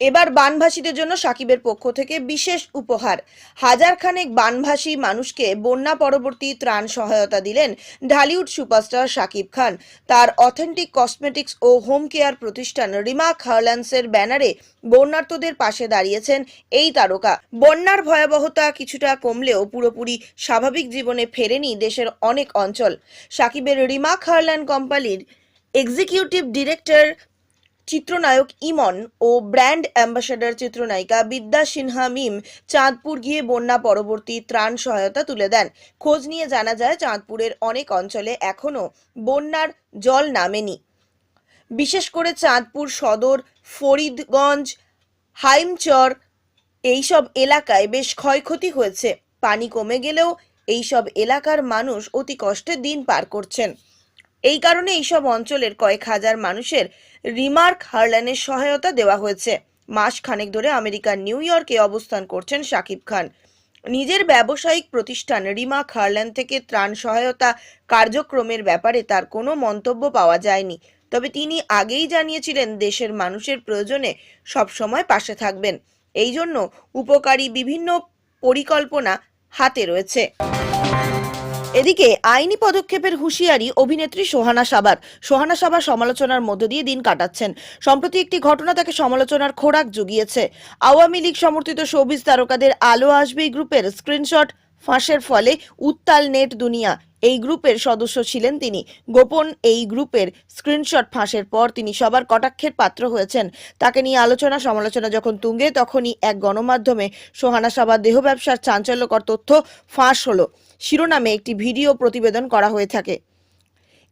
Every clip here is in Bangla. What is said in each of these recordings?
এবার বানভাসীদের জন্য সাকিবের পক্ষ থেকে বিশেষ উপহার। হাজার খানেক বানভাসী মানুষকে বন্যা পরবর্তী ত্রাণ সহায়তা দিলেন ঢালিউড সুপারস্টার সাকিব খান। তার অথেন্টিক কসমেটিক্স ও হোম কেয়ার প্রতিষ্ঠান রিমা হার্ল্যান্ডসের ব্যানারে বন্যার্তদের পাশে দাঁড়িয়েছেন এই তারকা। বন্যার ভয়াবহতা কিছুটা কমলেও পুরোপুরি স্বাভাবিক জীবনে ফেরেনি দেশের অনেক অঞ্চল। সাকিবের রিমা হার্ল্যান্ড কোম্পানির এক্সিকিউটিভ ডিরেক্টর চিত্রনায়ক ইমন ও ব্র্যান্ড অ্যাম্বাসাডার চিত্রনায়িকা বিদ্যা সিনহা মিম চাঁদপুর গিয়ে বন্যা পরবর্তী ত্রাণ সহায়তা তুলে দেন। খোঁজ নিয়ে জানা যায়, চাঁদপুরের অনেক অঞ্চলে এখনও বন্যার জল নামেনি। বিশেষ করে চাঁদপুর সদর, ফরিদগঞ্জ, হাইমচর এইসব এলাকায় বেশ ক্ষয়ক্ষতি হয়েছে। পানি কমে গেলেও এইসব এলাকার মানুষ অতি কষ্টে দিন পার করছেন। এই কারণে এইসব অঞ্চলের কয়েক হাজার মানুষের রিমার্ক হারল্যানের সহায়তা দেওয়া হয়েছে। মাস খানেক ধরে আমেরিকার নিউ ইয়র্কে অবস্থান করছেন শাকিব খান। নিজের ব্যবসায়িক প্রতিষ্ঠান রিমার্ক হারল্যান্ড থেকে ত্রাণ সহায়তা কার্যক্রমের ব্যাপারে তার কোনো মন্তব্য পাওয়া যায়নি। তবে তিনি আগেই জানিয়েছিলেন, দেশের মানুষের প্রয়োজনে সবসময় পাশে থাকবেন। এই জন্য উপকারী বিভিন্ন পরিকল্পনা হাতে রয়েছে। এদিকে আইনি পদক্ষেপের হুঁশিয়ারি অভিনেত্রী সোহানা সাবার সোহানা সাবার সমালোচনার মধ্য দিয়ে দিন কাটাচ্ছেন। সম্প্রতি একটি ঘটনা তাকে সমালোচনার খোরাক জুগিয়েছে। আওয়ামী লীগ সমর্থিত শোবিজ তারকাদের আলো আসবে গ্রুপের স্ক্রিনশট, ফাঁসের ফলে উত্তাল নেট দুনিয়া। এই গ্রুপের সদস্য ছিলেন তিনি। গোপন এই গ্রুপের স্ক্রিনশট ফাঁসের পর তিনি সবার কটাক্ষের পাত্র হয়েছেন। তাকে নিয়ে আলোচনা সমালোচনা যখন তুঙ্গে, তখনই এক গণমাধ্যমে সোহানা সাবার দেহ ব্যবসার চাঞ্চল্যকর তথ্য ফাঁস হলো। শিরোনামে একটি ভিডিও প্রতিবেদন করা হয়ে থাকে।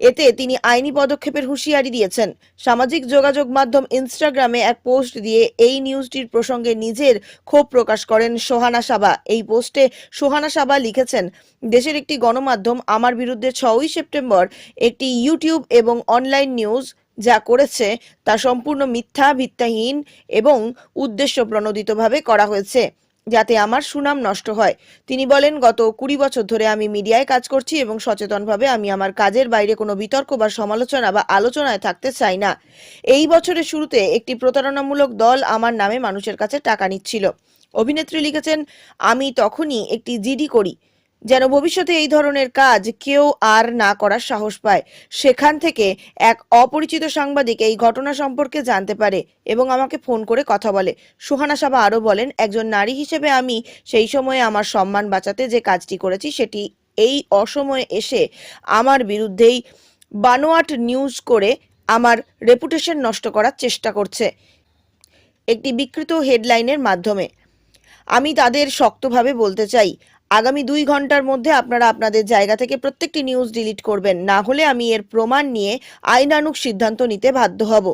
এতে তিনি আইনি পদক্ষেপের হুঁশিয়ারি দিয়েছেন। সামাজিক যোগাযোগ মাধ্যম ইনস্টাগ্রামে এক পোস্ট দিয়ে এই নিউজটির প্রসঙ্গে নিজের ক্ষোভ প্রকাশ করেন সোহানা সাবা। এই পোস্টে সোহানা সাবা লিখেছেন, দেশের একটি গণমাধ্যম আমার বিরুদ্ধে ছয়ই সেপ্টেম্বর একটি ইউটিউব এবং অনলাইন নিউজ যা করেছে তা সম্পূর্ণ মিথ্যা, ভিত্তাহীন এবং উদ্দেশ্য প্রণোদিতভাবে করা হয়েছে। যাতে আমার সুনাম নষ্ট হয়। তিনি বলেন, গত কুড়ি বছর ধরে আমি মিডিয়ায় কাজ করছি এবং সচেতনভাবে আমি আমার কাজের বাইরে কোনো বিতর্ক বা সমালোচনা বা আলোচনায় থাকতে চাই না। এই বছরের শুরুতে একটি প্রতারণামূলক দল আমার নামে মানুষের কাছে টাকা নিচ্ছিল। অভিনেত্রী লিখেছেন, আমি তখনই একটি জিডি করি। যেন ভবিষ্যতে এই ধরনের কাজ কেউ আর না করার সাহস পায়। সেখান থেকে এক অপরিচিত সাংবাদিক এই ঘটনা সম্পর্কে জানতে পারে এবং আমাকে ফোন করে কথা বলে। সুহানা সাবা আরও বলেন, একজন নারী হিসেবে আমি সেই সময়ে আমার সম্মান বাঁচাতে যে কাজটি করেছি, সেটি এই অসময়ে এসে আমার বিরুদ্ধেই বানোয়াট নিউজ করে আমার রেপুটেশন নষ্ট করার চেষ্টা করছে। একটি বিকৃত হেডলাইনের মাধ্যমে। আমি তাদের শক্তভাবে বলতে চাই আগামী দুই ঘণ্টার মধ্যে আপনারা আপনাদের জায়গা থেকে প্রত্যেকটি নিউজ ডিলিট করবেন। না হলে আমি এর প্রমাণ নিয়ে আইনানুক সিদ্ধান্ত নিতে বাধ্য হব।